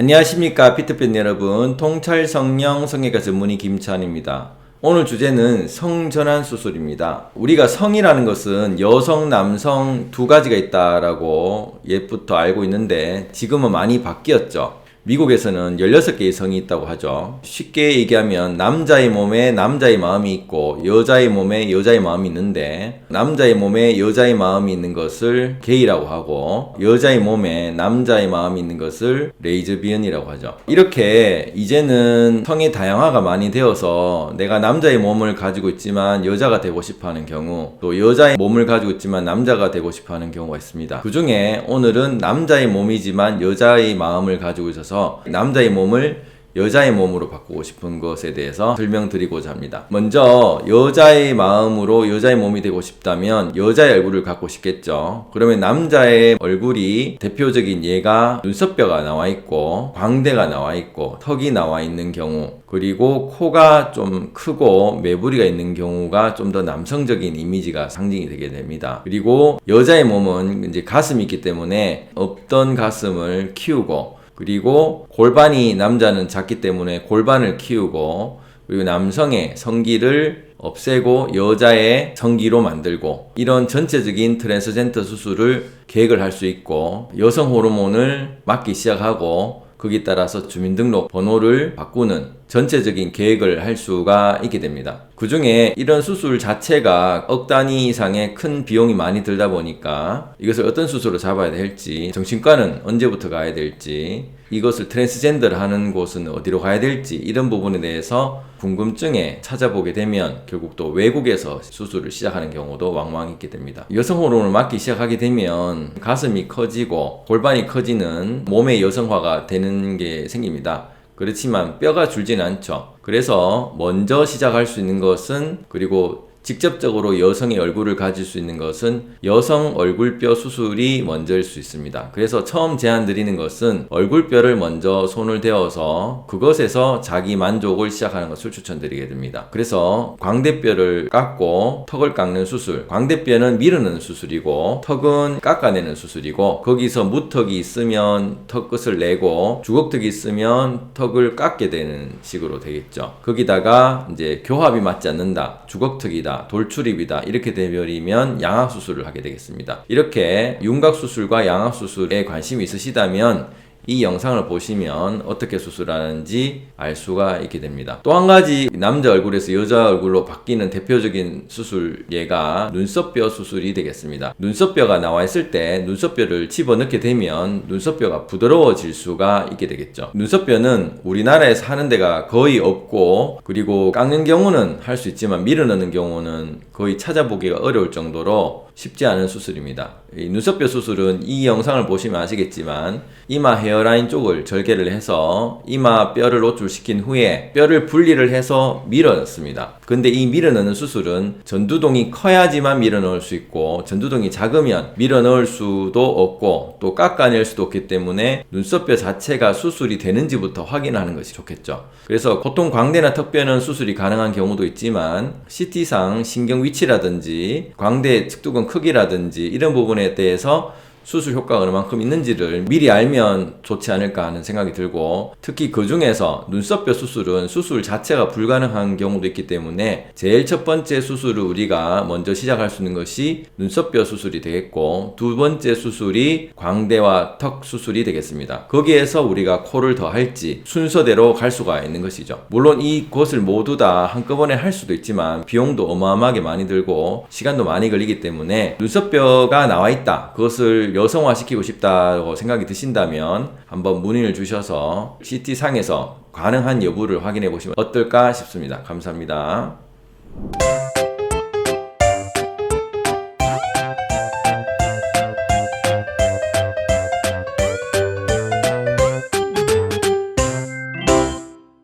안녕하십니까 피트팬 여러분 통찰 성령 성형외과 전문의 김찬입니다. 오늘 주제는 성전환 수술입니다. 우리가 성이라는 것은 여성, 남성 두 가지가 있다라고 옛부터 알고 있는데 지금은 많이 바뀌었죠. 미국에서는 16개의 성이 있다고 하죠. 쉽게 얘기하면 남자의 몸에 남자의 마음이 있고 여자의 몸에 여자의 마음이 있는데 남자의 몸에 여자의 마음이 있는 것을 게이라고 하고 여자의 몸에 남자의 마음이 있는 것을 레이즈비언이라고 하죠. 이렇게 이제는 성의 다양화가 많이 되어서 내가 남자의 몸을 가지고 있지만 여자가 되고 싶어 하는 경우 또 여자의 몸을 가지고 있지만 남자가 되고 싶어 하는 경우가 있습니다. 그 중에 오늘은 남자의 몸이지만 여자의 마음을 가지고 있어서 남자의 몸을 여자의 몸으로 바꾸고 싶은 것에 대해서 설명드리고자 합니다. 먼저 여자의 마음으로 여자의 몸이 되고 싶다면 여자의 얼굴을 갖고 싶겠죠. 그러면 남자의 얼굴이 대표적인 예가 눈썹뼈가 나와 있고 광대가 나와 있고 턱이 나와 있는 경우 그리고 코가 좀 크고 매부리가 있는 경우가 좀 더 남성적인 이미지가 상징이 되게 됩니다. 그리고 여자의 몸은 이제 가슴이 있기 때문에 없던 가슴을 키우고 그리고 골반이 남자는 작기 때문에 골반을 키우고 그리고 남성의 성기를 없애고 여자의 성기로 만들고 이런 전체적인 트랜스젠더 수술을 계획을 할 수 있고 여성 호르몬을 맞기 시작하고 거기에 따라서 주민등록 번호를 바꾸는 전체적인 계획을 할 수가 있게 됩니다. 그 중에 이런 수술 자체가 억 단위 이상의 큰 비용이 많이 들다 보니까 이것을 어떤 수술로 잡아야 될지, 정신과는 언제부터 가야 될지, 이것을 트랜스젠더를 하는 곳은 어디로 가야 될지 이런 부분에 대해서 궁금증에 찾아보게 되면 결국 또 외국에서 수술을 시작하는 경우도 왕왕 있게 됩니다. 여성 호르몬을 맞기 시작하게 되면 가슴이 커지고 골반이 커지는 몸의 여성화가 되는 게 생깁니다. 그렇지만 뼈가 줄지는 않죠. 그래서 먼저 시작할 수 있는 것은 그리고 직접적으로 여성의 얼굴을 가질 수 있는 것은 여성 얼굴뼈 수술이 먼저일 수 있습니다. 그래서 처음 제안 드리는 것은 얼굴뼈를 먼저 손을 대어서 그것에서 자기 만족을 시작하는 것을 추천드리게 됩니다. 그래서 광대뼈를 깎고 턱을 깎는 수술. 광대뼈는 밀어넣는 수술이고 턱은 깎아내는 수술이고 거기서 무턱이 있으면 턱 끝을 내고 주걱턱이 있으면 턱을 깎게 되는 식으로 되겠죠. 거기다가 이제 교합이 맞지 않는다. 주걱턱이다. 돌출입이다. 이렇게 되버리면 양악 수술을 하게 되겠습니다. 이렇게 윤곽 수술과 양악 수술에 관심이 있으시다면 이 영상을 보시면 어떻게 수술하는지 알 수가 있게 됩니다. 또 한 가지 남자 얼굴에서 여자 얼굴로 바뀌는 대표적인 수술 예가 눈썹뼈 수술이 되겠습니다. 눈썹뼈가 나와 있을 때 눈썹뼈를 집어넣게 되면 눈썹뼈가 부드러워질 수가 있게 되겠죠. 눈썹뼈는 우리나라에서 하는 데가 거의 없고 그리고 깎는 경우는 할 수 있지만 밀어넣는 경우는 거의 찾아보기가 어려울 정도로 쉽지 않은 수술입니다. 이 눈썹뼈 수술은 이 영상을 보시면 아시겠지만 이마 헤어라인 쪽을 절개를 해서 이마 뼈를 노출시킨 후에 뼈를 분리를 해서 밀어넣습니다. 근데 이 밀어넣는 수술은 전두동이 커야지만 밀어넣을 수 있고 전두동이 작으면 밀어넣을 수도 없고 또 깎아낼 수도 없기 때문에 눈썹뼈 자체가 수술이 되는지부터 확인하는 것이 좋겠죠. 그래서 보통 광대나 턱뼈는 수술이 가능한 경우도 있지만 CT상 신경 위치라든지 광대 측두근 크기라든지 이런 부분에 대해서 수술 효과가 얼마만큼 있는지를 미리 알면 좋지 않을까 하는 생각이 들고 특히 그 중에서 눈썹뼈 수술은 수술 자체가 불가능한 경우도 있기 때문에 제일 첫 번째 수술을 우리가 먼저 시작할 수 있는 것이 눈썹뼈 수술이 되겠고 두 번째 수술이 광대와 턱 수술이 되겠습니다. 거기에서 우리가 코를 더 할지 순서대로 갈 수가 있는 것이죠. 물론 이것을 모두 다 한꺼번에 할 수도 있지만 비용도 어마어마하게 많이 들고 시간도 많이 걸리기 때문에 눈썹뼈가 나와 있다. 그것을 여성화 시키고 싶다고 생각이 드신다면 한번 문의를 주셔서 CT상에서 가능한 여부를 확인해 보시면 어떨까 싶습니다. 감사합니다.